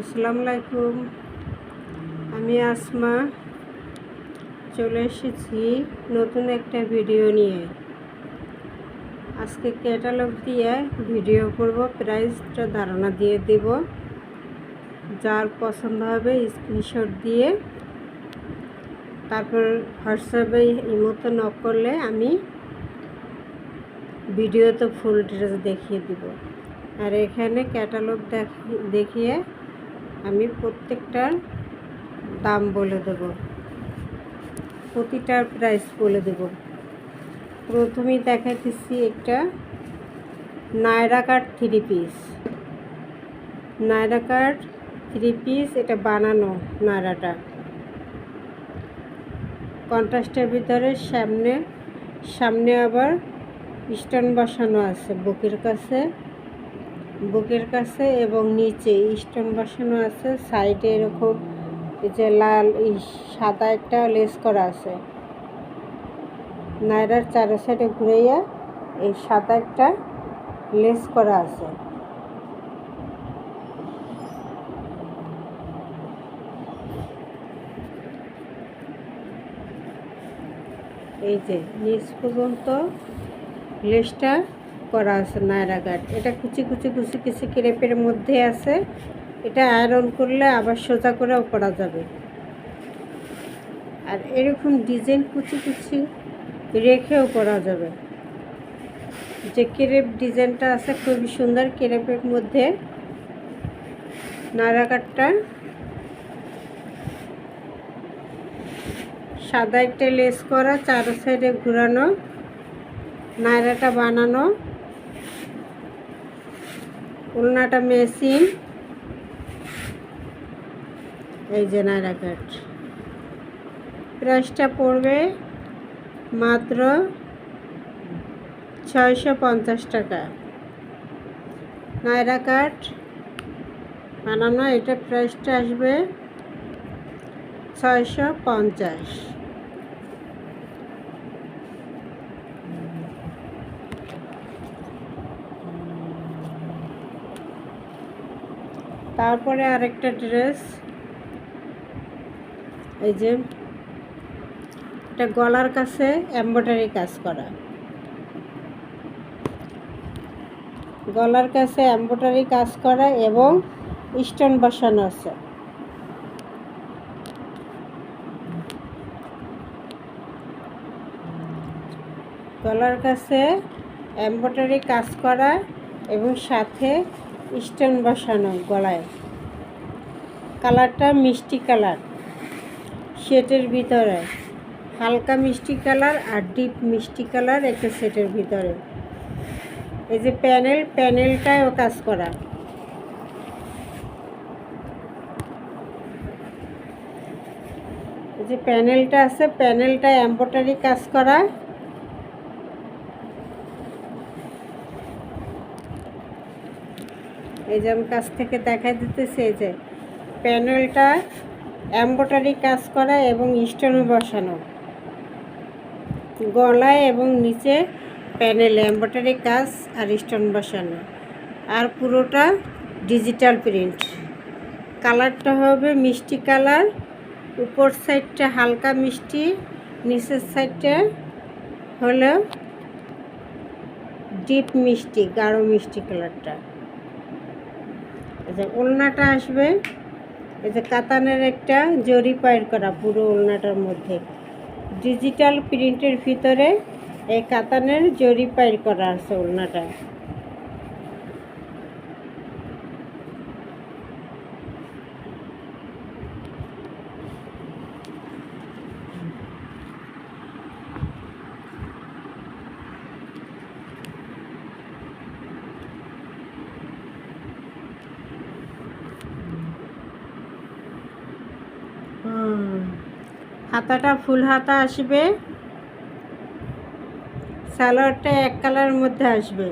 আসসালামু আলাইকুম। আমি আসমা। চলে এসেছি নতুন একটা ভিডিও নিয়ে। আজকে ক্যাটালগ দিয়ে ভিডিও করব, প্রাইসটা ধারণা দিয়ে দেব। যার পছন্দ হবে স্ক্রিনশট দিয়ে। তারপর হোয়াটসঅ্যাপে ইমোতে নক করলে আমি ভিডিওতে ফুল ড্রেস দেখিয়ে দিব। আর এখানে ক্যাটালগ দেখিয়ে আমি প্রত্যেকটার দাম বলে দেব। প্রতিটার প্রাইস বলে দেব। প্রথমেই দেখাতেছি একটা Naira cut three piece Naira cut three piece এটা বানানো নায়রাটা। কন্ট্রাস্টের ভিতরে সামনে সামনে আবার স্টোন বসানো আছে, বুকের কাছে। বুকের কাছে এবং নিচে স্টোন বসানো আছে। সাইডে এরকম যে লাল সাদা একটা লেস করা আছে। নায়রার চারো সাইডে ঘুরাইয়া এই সাদা একটা লেস করা আছে। এই যে নিচ পর্যন্ত লেসটা করা আছে নায়রা গার্ড এটা কুচি কুচি কুচি কুচি ক্রেপের মধ্যে আছে। এটা আয়রন করলে আবার সোজা করেও করা যাবে। আর এরকম ডিজাইন কুচি কুচি রেখেও করা যাবে। যে ক্রেপ ডিজাইনটা আছে, খুবই সুন্দর ক্রেপের মধ্যে নায়রা কাঠটা সাদা একটা লেস করা, চারো সাইডে ঘুরানো নায়রাটা বানানো। উলনাটা মেশিন। এই যে নায়রা কাঠ প্রাইসটা পড়বে মাত্র ছয়শো পঞ্চাশ টাকা। নায়রা কাঠ বানানো এটা প্রাইসটা আসবে ছয়শো পঞ্চাশ। তারপরে আরেকটা ড্রেস। এই যে, এটা গলার কাছে এম্ব্রয়ডারি কাজ করা। গলার কাছে এম্ব্রয়ডারি কাজ করা এবং স্টোন বসানো আছে। গলার কাছে এম্ব্রয়ডারি কাজ করা এবং সাথে স্টোন বসানো গলায়। কালারটা মিষ্টি কালার। সেটের ভিতরে হালকা মিষ্টি কালার আর ডিপ মিষ্টি কালার একটা সেটের ভিতরে। এই যে প্যানেল প্যানেলটাও কাজ করা। এই যে প্যানেলটা আছে প্যানেলটা এম্ব্রয়ডারি কাজ করা। এই যে আমি কাছ থেকে দেখাই দিতেছি যে প্যানেলটা এম্ব্রয়ডারি কাজ করা এবং স্টোন বসানো। গলায় এবং নিচে প্যানেলে, এম্ব্রয়ডারি কাজ আর স্টোন বসানো। আর পুরোটা ডিজিটাল প্রিন্ট। কালারটা হবে মিষ্টি কালার। উপর সাইডটা হালকা মিষ্টি, নিচের সাইডটা হলো ডিপ মিষ্টি, গাঢ় মিষ্টি কালারটা। এই যে ওলনাটা আসবে, এই যে কাতানের একটা জরি পায়ের করা পুরো ওলনাটার মধ্যে। ডিজিটাল প্রিন্টের ভিতরে এই কাতানের জরি পায়ের করা আছে ওলনাটা হাতাটা ফুল হাতা আসবে। সালোয়ারটা এক কালারের মধ্যে আসবে।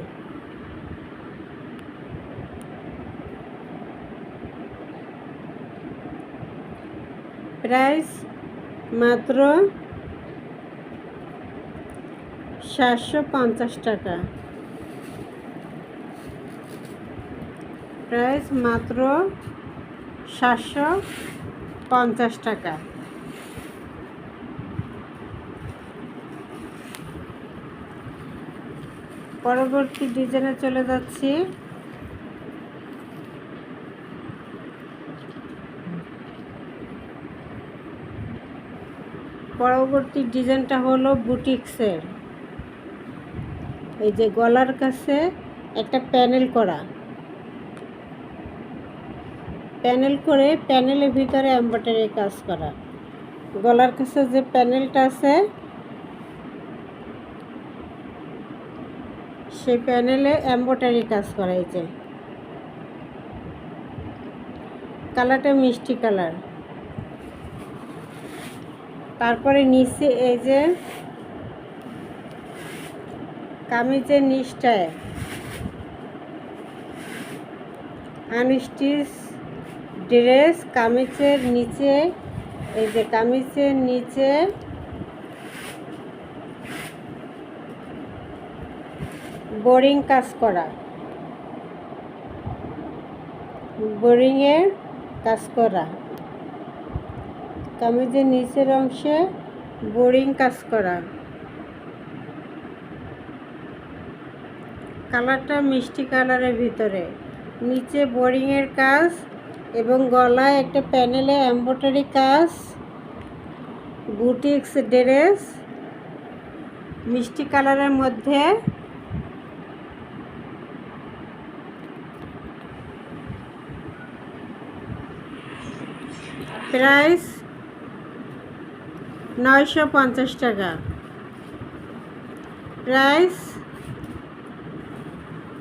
প্রাইস মাত্র সাতশো পঞ্চাশ টাকা। প্রাইস মাত্র সাতশো পঞ্চাশ টাকা। পরবর্তী ডিজাইনে চলে যাচ্ছি। পরবর্তী ডিজাইনটা হলো বুটিক্সের। এই যে গলার কাছে একটা প্যানেল করা। প্যানেল করে প্যানেলের ভিতরে এম্ব্রয়ডারি কাজ করা। গলার কাছে যে প্যানেলটা আছে সেই প্যানেলে এম্ব্রয়ডারি কাজ করা হয়েছে কালারটা মিষ্টি কালার। তারপরে নিচে এই যে কামিজের নিচটায় আনস্টিচ ড্রেস, কামিজের নিচে, এই যে কামিজের নিচে বোরিং কাজ করা। বোরিংয়ের কাজ করা। কামিজের নিচের অংশে বোরিং কাজ করা। কালারটা মিষ্টি কালারের ভিতরে। নিচে বোরিংয়ের কাজ এবং গলায় একটা প্যানেলে এম্ব্রয়ডারি কাজ, বুটিক্স, ড্রেস, মিষ্টি কালারের মধ্যে প্রাইস নয়শো পঞ্চাশ টাকা। প্রাইস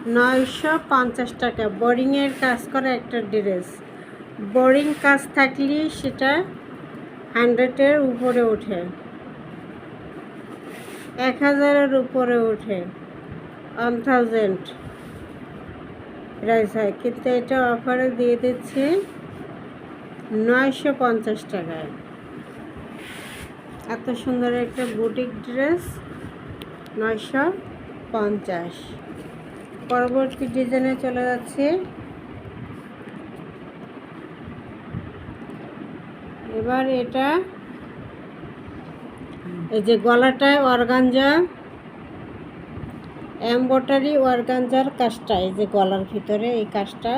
নয়শো পঞ্চাশ টাকা। বোরিংয়ের কাজ করা একটা ড্রেস। বোরিং কাজ থাকলে সেটা হান্ড্রেডের উপরে ওঠে। এক হাজারের উপরে ওঠে। One thousand. প্রাইস হয়। কিন্তু এটা অফারে দিয়ে দিচ্ছি। নয়শো পঞ্চাশ টাকায়। এত সুন্দর একটা বুটিক ড্রেস, নয়শো পঞ্চাশ। পরবর্তী ডিজাইনে চলে যাচ্ছে। এবার এটা, এই যে গলাটায় অর্গানজা এম্বয়ডারি অর্গানজার কাজটা, এই যে গলার ভিতরে এই কাজটা।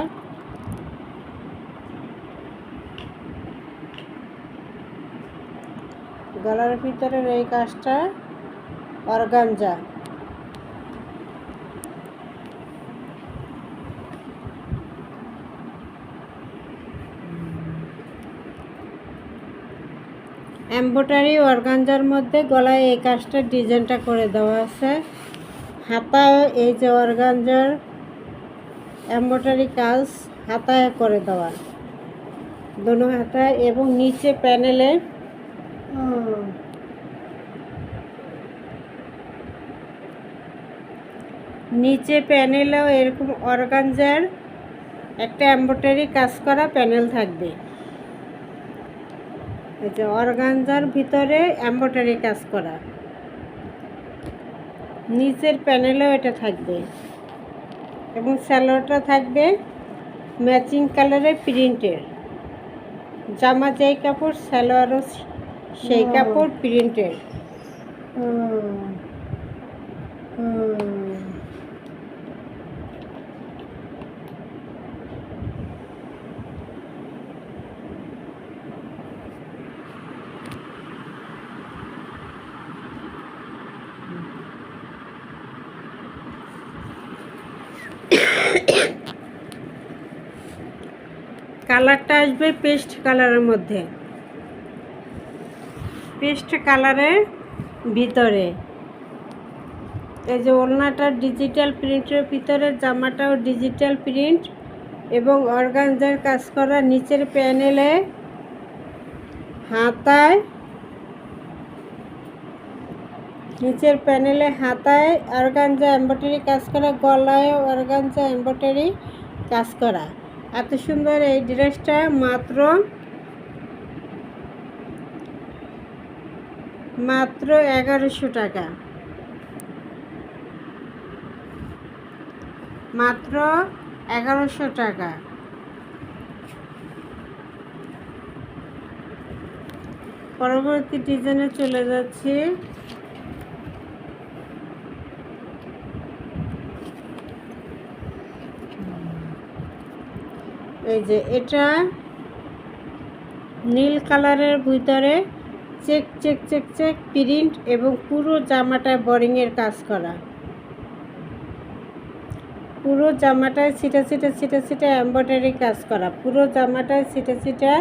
গলার ভিতরের এই কাজটা অর্গানজা। এম্ব্রয়ডারি অর্গানজার মধ্যে গলায় এই কাজটা ডিজাইনটা করে দেওয়া আছে। হাতায় এই যে অর্গানজার এম্ব্রয়ডারি কাজ হাতায় করে দেওয়া। দোনো হাতায় এবং নিচে প্যানেলে নিচে প্যানেলেও এরকম অর্গানজার একটা এম্ব্রয়ডারি কাজ করা প্যানেল থাকবে। এই যে অর্গানজার ভিতরে এম্ব্রয়ডারি কাজ করা। নিচের প্যানেলেও এটা থাকবে। এবং স্যালোয়ারটা থাকবে ম্যাচিং কালারের প্রিন্টের। জামা যেই কাপড় স্যালোয়ারও সেই কাপড় প্রিন্টের। কালারটা আসবে পেস্ট কালারের মধ্যে। পেস্ট কালারের ভিতরে। এই যে ওড়নাটা ডিজিটাল প্রিন্টের ভিতরে, জামাটাও ডিজিটাল প্রিন্ট এবং অর্গানজার কাজ করা নিচের প্যানেলে হাতায়, নিচের প্যানেলে হাতায় অর্গানজা এম্ব্রয়ডারি কাজ করা, গলায় অর্গানজা এম্ব্রয়ডারি কাজ করা। এত সুন্দর এই ড্রেসটা মাত্র মাত্র এগারোশো টাকা। মাত্র এগারোশো টাকা। পরবর্তী ডিজাইনে চলে যাচ্ছি। এই যে এটা নীল কালারের ভিতরে check check check check print এবং পুরো জামাটায় বোরিংয়ের কাজ করা। পুরো জামাটায় ছিটা ছিটা ছিটা ছিটা এম্ব্রয়ডারি কাজ করা। পুরো জামাটায় ছিটা ছিটা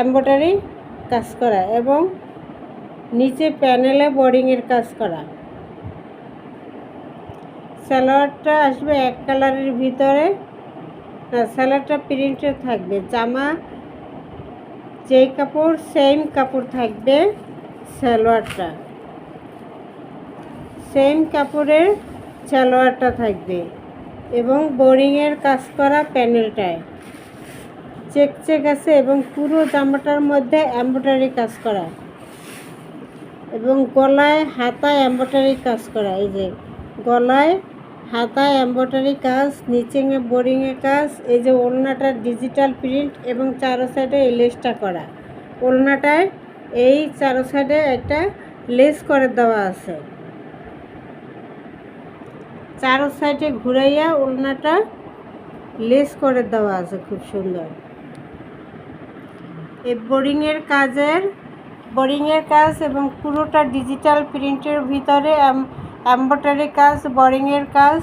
এম্ব্রয়ডারি কাজ করা এবং নিচে প্যানেলে বোরিংয়ের কাজ করা। সালোয়ারটা আসবে এক কালারের ভিতরে না সালোয়ারটা প্রিন্টের থাকবে। জামা, যেই কাপড়, সেম কাপড় থাকবে সালোয়ারটা সেম কাপড়ের সালোয়ারটা থাকবে এবং বোরিংয়ের কাজ করা প্যানেলটায়। চেক চেক আছে এবং পুরো জামাটার মধ্যে এম্ব্রয়ডারি কাজ করা। এবং গলায়, হাতায় এম্ব্রয়ডারি কাজ করা। এই যে গলায় হাতায় এম্ব্রয়ডারি কাজ নিচে বোরিংয়ের কাজ, এই যে ওড়নাটার ডিজিটাল প্রিন্ট এবং চারো সাইডে এই লেসটা করা। ওড়নাটায় এই চারো সাইডে একটা লেস করে দেওয়া আছে। চারো সাইডে ঘুরাইয়া ওড়নাটা লেস করে দেওয়া আছে খুব সুন্দর। এই বোরিংয়ের কাজের, বোরিংয়ের কাজ এবং পুরোটা ডিজিটাল প্রিন্টের ভিতরে এম্ব্রয়ডারি কাজ, বোরিংয়ের কাজ।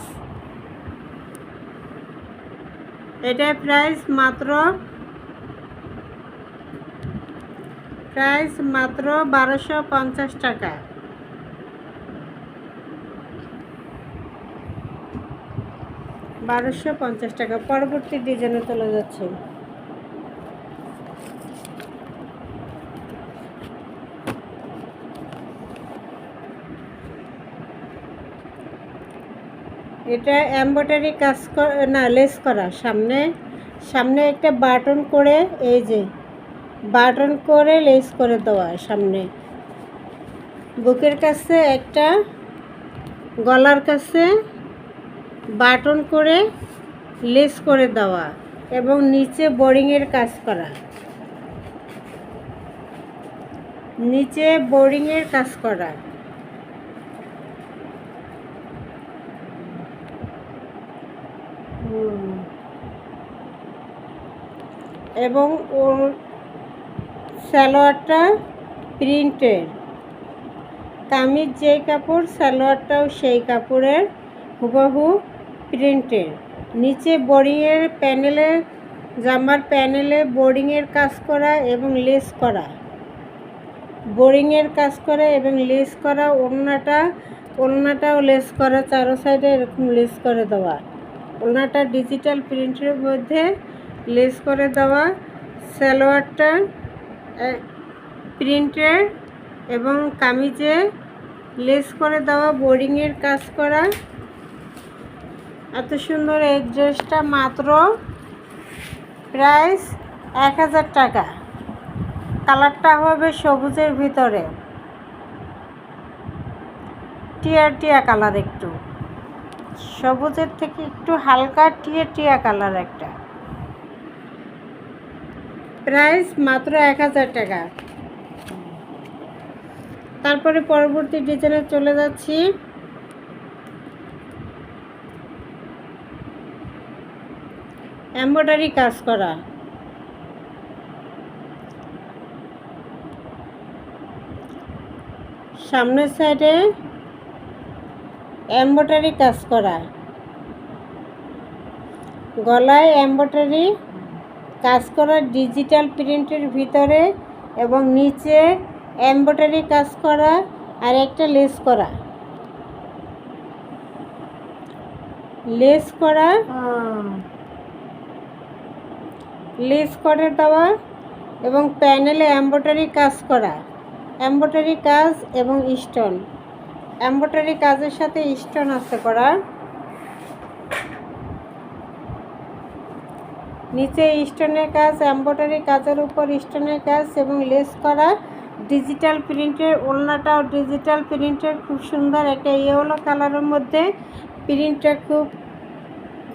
এটার প্রাইস মাত্র প্রাইস মাত্র বারোশো পঞ্চাশ টাকা। বারোশো পঞ্চাশ টাকা। পরবর্তী ডিজাইনে চলে যাচ্ছে। এটা এম্ব্রয়ডারি কাজ না, লেস করা। সামনে সামনে একটা বাটন করে, এই যে, বাটন করে লেস করে দেওয়া সামনে। বুকের কাছে একটা, গলার কাছে বাটন করে লেস করে দেওয়া এবং নিচে বোরিংয়ের কাজ করা। নিচে বোরিংয়ের কাজ করা। এবং ওর সালোয়ারটা প্রিন্টের। কামিজ যেই কাপড়, সালোয়ারটাও সেই কাপড়ের, হুবহু প্রিন্টের। নিচে বোরিংয়ের প্যানেলে, জামার প্যানেলে বোরিংয়ের কাজ করা এবং লেস করা। বোরিংয়ের কাজ করা এবং লেস করা, ওড়নাটা, ওড়নাটাও লেস করা, চারো সাইডে এরকম লেস করে দেওয়া। ওড়নাটা ডিজিটাল প্রিন্টের মধ্যে লেস করে দেওয়া সালোয়ারটা প্রিন্টের এবং কামিজে লেস করে দেওয়া বোরিংয়ের কাজ করা। এত সুন্দর এই ড্রেসটা মাত্র প্রাইস এক হাজার টাকা। কালারটা হবে সবুজের ভিতরে। টিয়া টিয়া কালার একটু। সবুজের থেকে একটু হালকা টিয়া টিয়া কালার একটা। প্রাইস মাত্র এক হাজার টাকা। তারপরে পরবর্তী ডিজাইনে চলে যাচ্ছি। এম্ব্রয়ডারি কাজ করা। সামনের সাইডে এম্ব্রয়ডারি কাজ করা। গলায় এম্ব্রয়ডারি কাজ করা ডিজিটাল প্রিন্টের ভিতরে এবং নিচে এম্ব্রয়ডারি কাজ করা আর একটা লেস করা। লেস করা। লেস করে দেওয়া এবং প্যানেলে এম্ব্রয়ডারি কাজ করা। এম্ব্রয়ডারি কাজ এবং স্টোন এম্ব্রয়ডারি কাজের সাথে স্টোন আছে করা। নিচে স্টোনের কাজ, এম্ব্রয়ডারি কাজের উপর স্টোনের কাজ এবং লেস করা ডিজিটাল প্রিন্টের ওলনাটাও ডিজিটাল প্রিন্টের খুব সুন্দর একটা ইয়েলো কালারের মধ্যে প্রিন্টটা খুব,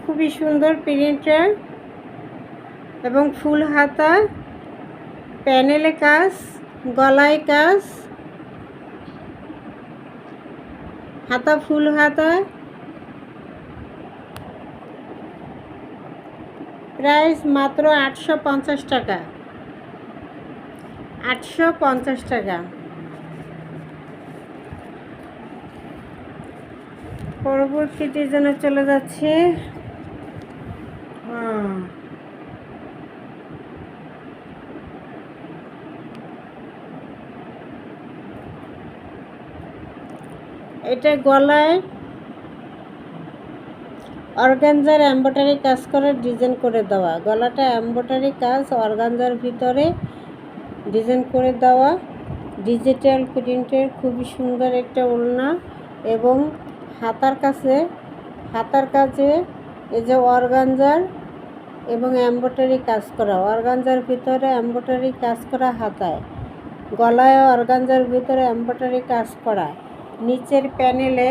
খুবই সুন্দর প্রিন্টের এবং ফুল হাতা, প্যানেলে কাজ, গলায় কাজ, হাতা, ফুল হাতা প্রাইস মাত্র আটশো পঞ্চাশ টাকা। আটশো পঞ্চাশ টাকা। পরবর্তী ডিজাইনে চলে যাচ্ছে। এটা গলায় অর্গানজার এম্ব্রয়ডারি কাজ করে ডিজাইন করে দেওয়া। গলাটা এম্ব্রয়ডারি কাজ, অর্গানজার ভিতরে ডিজাইন করে দেওয়া। ডিজিটাল প্রিন্টের খুবই সুন্দর একটা ওড়না এবং হাতার কাছে হাতার কাছে এই যে অর্গানজার এবং এম্ব্রয়ডারি কাজ করা। অর্গানজার ভিতরে এম্ব্রয়ডারি কাজ করা হাতায়, গলায় অর্গানজার ভিতরে এম্ব্রয়ডারি কাজ করা। নিচের প্যানেলে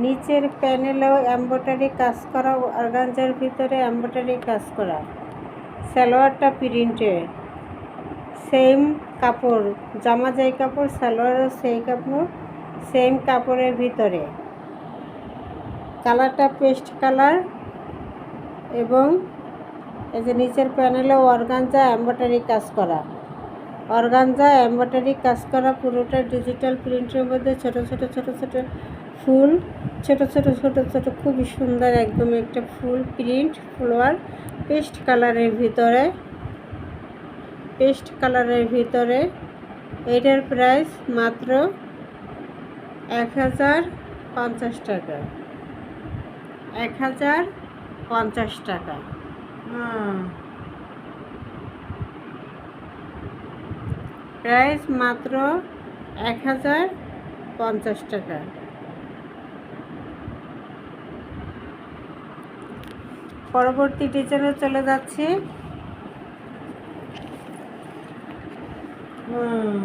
নিচের প্যানেলেও এম্ব্রয়ডারি কাজ করা অর্গানজার ভিতরে এম্ব্রয়ডারি কাজ করা। সালোয়ারটা প্রিন্টের সেম কাপড় জামা যেই কাপড় সালোয়ারও সেই কাপড়, সেম কাপড়ের ভিতরে। কালারটা পেস্ট কালার এবং এই যে নিচের প্যানেলে অর্গানজা এম্ব্রয়ডারি কাজ করা। অর্গানজা এম্ব্রয়ডারি কাজ করা পুরোটা ডিজিটাল প্রিন্টের মধ্যে ছোট ছোট ছোট ছোট ফুল, ছোট ছোট ছোট ছোট, খুবই সুন্দর একদম একটা ফুল প্রিন্ট ফ্লোয়ার পেস্ট কালারের ভিতরে পেস্ট কালারের ভিতরে, এটার প্রাইস মাত্র এক হাজার পঞ্চাশ টাকা। এক হাজার পঞ্চাশ টাকা। প্রাইস মাত্র এক হাজার পঞ্চাশ টাকা। পরবর্তী ডিজাইনে চলে যাচ্ছে। হুম।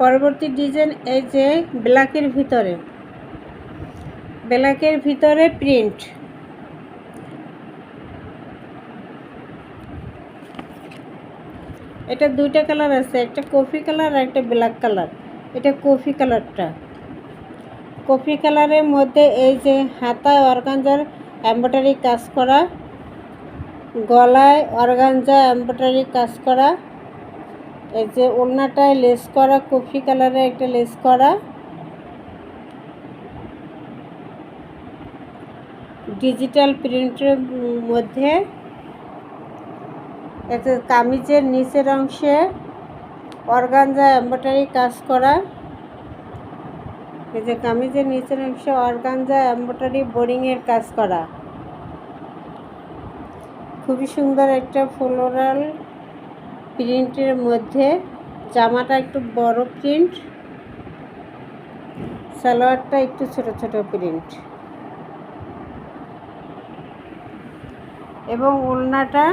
পরবর্তী ডিজাইন এই যে ব্ল্যাকের ভিতরে। ব্ল্যাকের ভিতরে প্রিন্ট এটা দুইটা কালার আছে, একটা কফি কালার আর একটা ব্ল্যাক কালার। এটা কফি কালারটা। কফি কালারের মধ্যে এই যে হাতায় অর্গানজার এম্ব্রয়ডারি কাজ করা, গলায় অর্গানজা এম্ব্রয়ডারি কাজ করা, এই যে ওড়নাটায় লেস করা, কফি কালারের একটা লেস করা। ডিজিটাল প্রিন্টের মধ্যে একটা কামিজের নিচের অংশে অর্গানজা এম্ব্রয়ডারি কাজ করা। এই যে কামিজের নিচের অংশে অর্গানজা এম্ব্রয়ডারি বোরিংয়ের কাজ করা। খুবই সুন্দর একটা ফ্লোরাল প্রিন্টের মধ্যে জামাটা একটু বড় প্রিন্ট, সালোয়ারটা একটু ছোট ছোট প্রিন্ট। এবং ওড়নাটা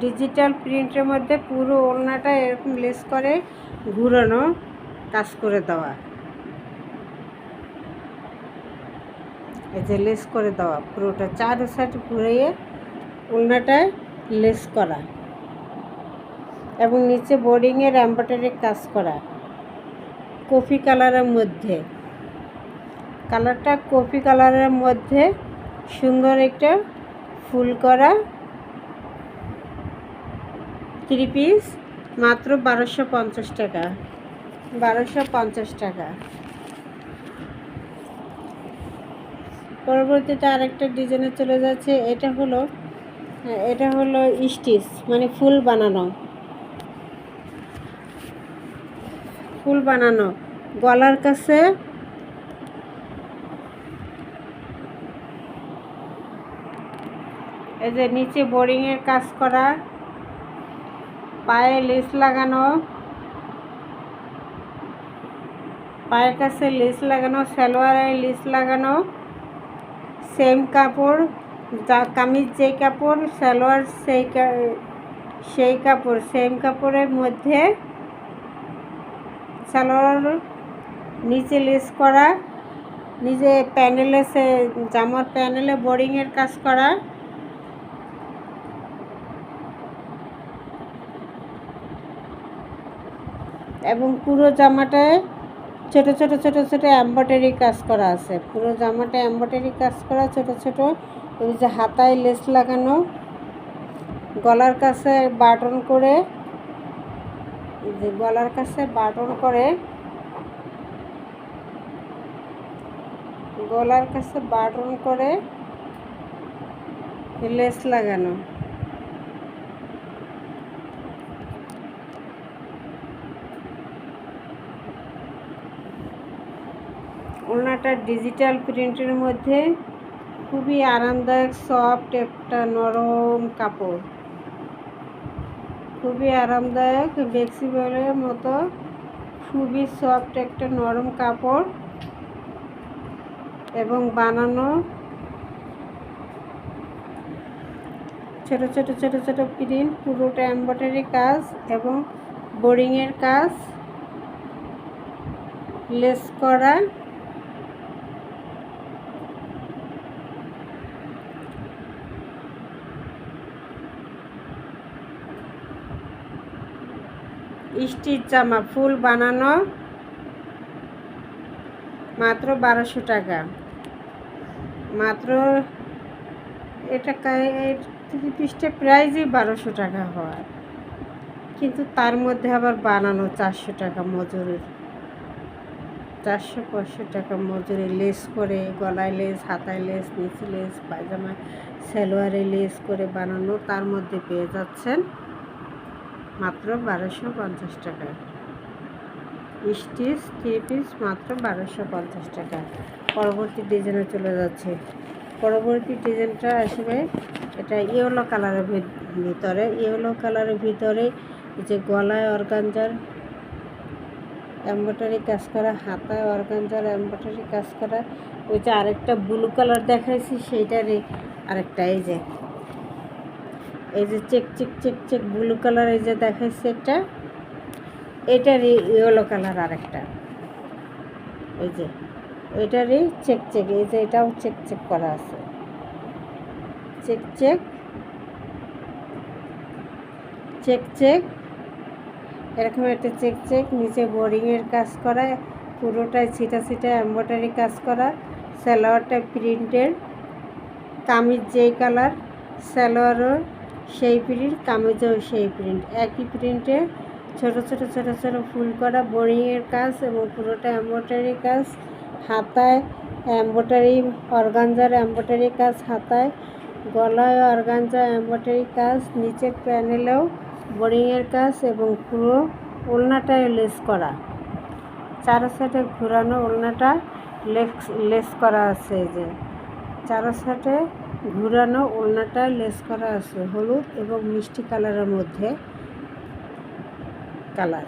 ডিজিটাল প্রিন্টের মধ্যে পুরো ওড়নাটা এরকম লেস করে ঘুরানো, কাজ করে দেওয়া। এই যে লেস করে দেওয়া, পুরোটা চার সাইড ঘুরিয়ে ওড়নাটায় লেস করা এবং নিচে বোর্ডিংয়ের এম্ব্রয়ডারি কাজ করা। কফি কালারের মধ্যে। কালারটা কফি কালারের মধ্যে সুন্দর একটা ফুল করা থ্রি পিস, মাত্র বারোশো পঞ্চাশ টাকা। বারোশো পঞ্চাশ টাকা। পরবর্তীতে আরেকটা ডিজাইনে চলে যাচ্ছে, এটা হলো এটা হলো স্টিচ মানে ফুল বানানো। ফুল বানানো। গলার কাছে এই যে নিচে বোরিংয়ের কাজ করা। পায়ে লেস লাগানো। পায়ের কাছে লেস লাগানো, সালোয়ারে লেস লাগানো। সেম কাপড়, যা কামিজ যেই কাপড়, সালোয়ার সেই সেই কাপড়, সেম কাপড়ের মধ্যে সালোয়ার নিচে লেস করা, নিজে প্যানেলে সে জামার প্যানেলে বোরিংয়ের কাজ করা। এবং পুরো জামাটায় ছোট ছোট ছোট ছোট এম্ব্রয়ডারি কাজ করা আছে। পুরো জামাটা এম্ব্রয়ডারি কাজ করা ছোট ছোট। ওই যে হাতায় লেস লাগানো। গলার কাছে বাটন করে যে গলার কাছে বাটন করে, গলার কাছে বাটন করে লেস লাগানো। ওনাটা ডিজিটাল প্রিন্টের মধ্যে খুবই আরামদায়ক সফট একটা নরম কাপড়। খুবই আরামদায়ক ফ্লেক্সিবলের মতো, খুবই সফট একটা নরম কাপড় এবং বানানো ছোট ছোট ছোট ছোট প্রিন্ট পুরোটা এম্ব্রয়ডারি কাজ এবং বোরিংয়ের কাজ লেস করা স্টিচ জামা, ফুল বানানো মাত্র বারোশো টাকা। মাত্র এটা থ্রি পিসটা প্রাইজই বারোশো টাকা হওয়ার কিন্তু তার মধ্যে আবার বানানো চারশো টাকা মজুরির, চারশো পাঁচশো টাকা মজুরি লেস করে গলায় লেস, হাতায় লেস, নিচে লেস, পায়জামা, সালোয়ারে লেস করে বানানো তার মধ্যে পেয়ে যাচ্ছেন মাত্র বারোশো পঞ্চাশ টাকা। স্টিচ থ্রি পিস মাত্র বারোশো পঞ্চাশ টাকা। পরবর্তী ডিজাইনে চলে যাচ্ছে। পরবর্তী ডিজাইনটা আসবে এটা ইয়েলো কালারের ভিতরে। ইয়েলো কালারের ভিতরে যে গলায় অর্গানজার এম্ব্রয়ডারি কাজ করা, হাতায় অর্গানজার এম্ব্রয়ডারি কাজ করা, ওই যে আরেকটা ব্লু কালার দেখাইছি, সেইটারই আরেকটা এই যে এই যে check check check check blue colour এই যে দেখাইছে একটা এটারই ইয়েলো কালার আরেকটা। এই যে, এটারই চেক চেক, এই যে এটাও চেক চেক করা আছে। চেক চেক চেক চেক, এরকম একটা চেক চেক, নিচে বোরিংয়ের কাজ করা, পুরোটাই ছিটা ছিটা এম্ব্রয়ডারি কাজ করা, সালোয়ারটা প্রিন্টের কামিজ যেই কালার সালোয়ারও সেই প্রিন্ট, কামিজও সেই প্রিন্ট। একই প্রিন্টে ছোট ছোট ছোট ছোট ফুল করা বোরিংয়ের কাজ এবং পুরোটা এম্ব্রয়ডারি কাজ হাতায়, এম্ব্রয়ডারি অর্গানজার এম্ব্রয়ডারি কাজ হাতায়, গলায় অর্গানজা এম্ব্রয়ডারি কাজ, নিচের প্যানেলেও বোরিংয়ের কাজ এবং পুরো ওলনাটায় লেস করা। চারো সাইডে ঘোরানো ওলনাটা লেস লেস করা আছে যে। চারো সাইডে ঘুরানো ওলনাটা লেস করা আছে, হলুদ এবং মিষ্টি কালারের মধ্যে কালার।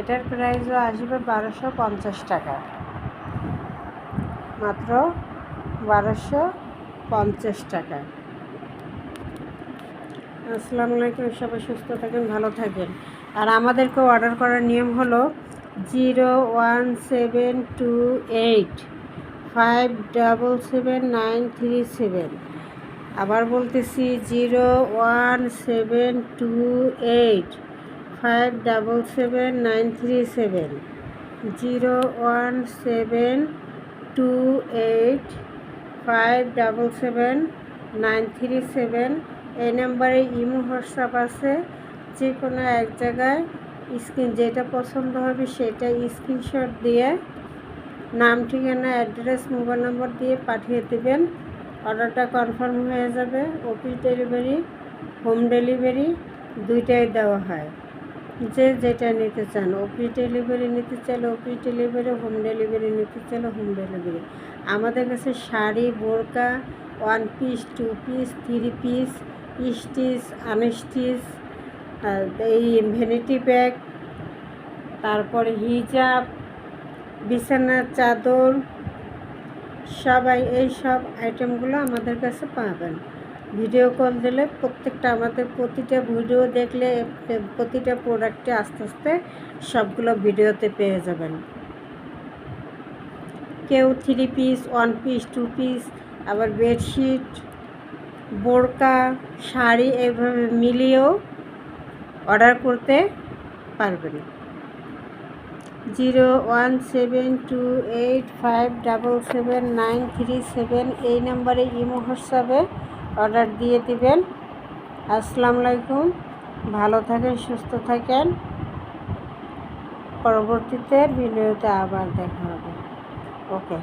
এটার প্রাইসও আসবে বারোশো পঞ্চাশ টাকা। মাত্র বারোশো পঞ্চাশ টাকা। আসসালামু আলাইকুম, সবাই সুস্থ থাকেন, ভালো থাকেন। আর আমাদেরকে অর্ডার করার নিয়ম হলো zero one seven two eight, five double seven nine three seven. আবার বলতেছি zero one seven two eight, five double seven nine three seven. Zero one seven two eight, five double seven nine three seven. এই নাম্বারে imo WhatsApp আছে যে কোনো এক জায়গায় screen যেটা পছন্দ হবে সেটা স্ক্রিনশট দিয়ে নাম, ঠিকানা, অ্যাড্রেস, মোবাইল নম্বর দিয়ে পাঠিয়ে দেবেন। অর্ডারটা কনফার্ম হয়ে যাবে। অফিস ডেলিভারি, হোম ডেলিভারি দুইটাই দেওয়া হয়। যে যেটা নিতে চান, অফিস ডেলিভারি নিতে চাইলে অফিস ডেলিভারি, হোম ডেলিভারি নিতে চাইলে হোম ডেলিভারি। আমাদের কাছে শাড়ি, বোরকা, one piece, two piece, three piece, stitch, unstitch এই ভ্যানিটি ব্যাগ তারপরে হিজাব বিছানার চাদর, সবাই এই সব আইটেমগুলো আমাদের কাছে পাবেন। ভিডিও কল দিলে প্রত্যেকটা আমাদের প্রতিটা ভিডিও দেখলে প্রতিটা প্রোডাক্টে আস্তে আস্তে সবগুলো ভিডিওতে পেয়ে যাবেন। কেউ three piece one piece two piece আবার বেডশিট বোরকা, শাড়ি এইভাবে মিলিয়েও অর্ডার করতে পারবেন। Zero one seven two eight five double seven nine three seven এই নাম্বারে ইমো হোয়াটসঅ্যাপে অর্ডার দিয়ে দিবেন। আসসালামু আলাইকুম। ভালো থাকেন, সুস্থ থাকেন। পরবর্তীতে ভিডিওতে আবার দেখা হবে। ওকে।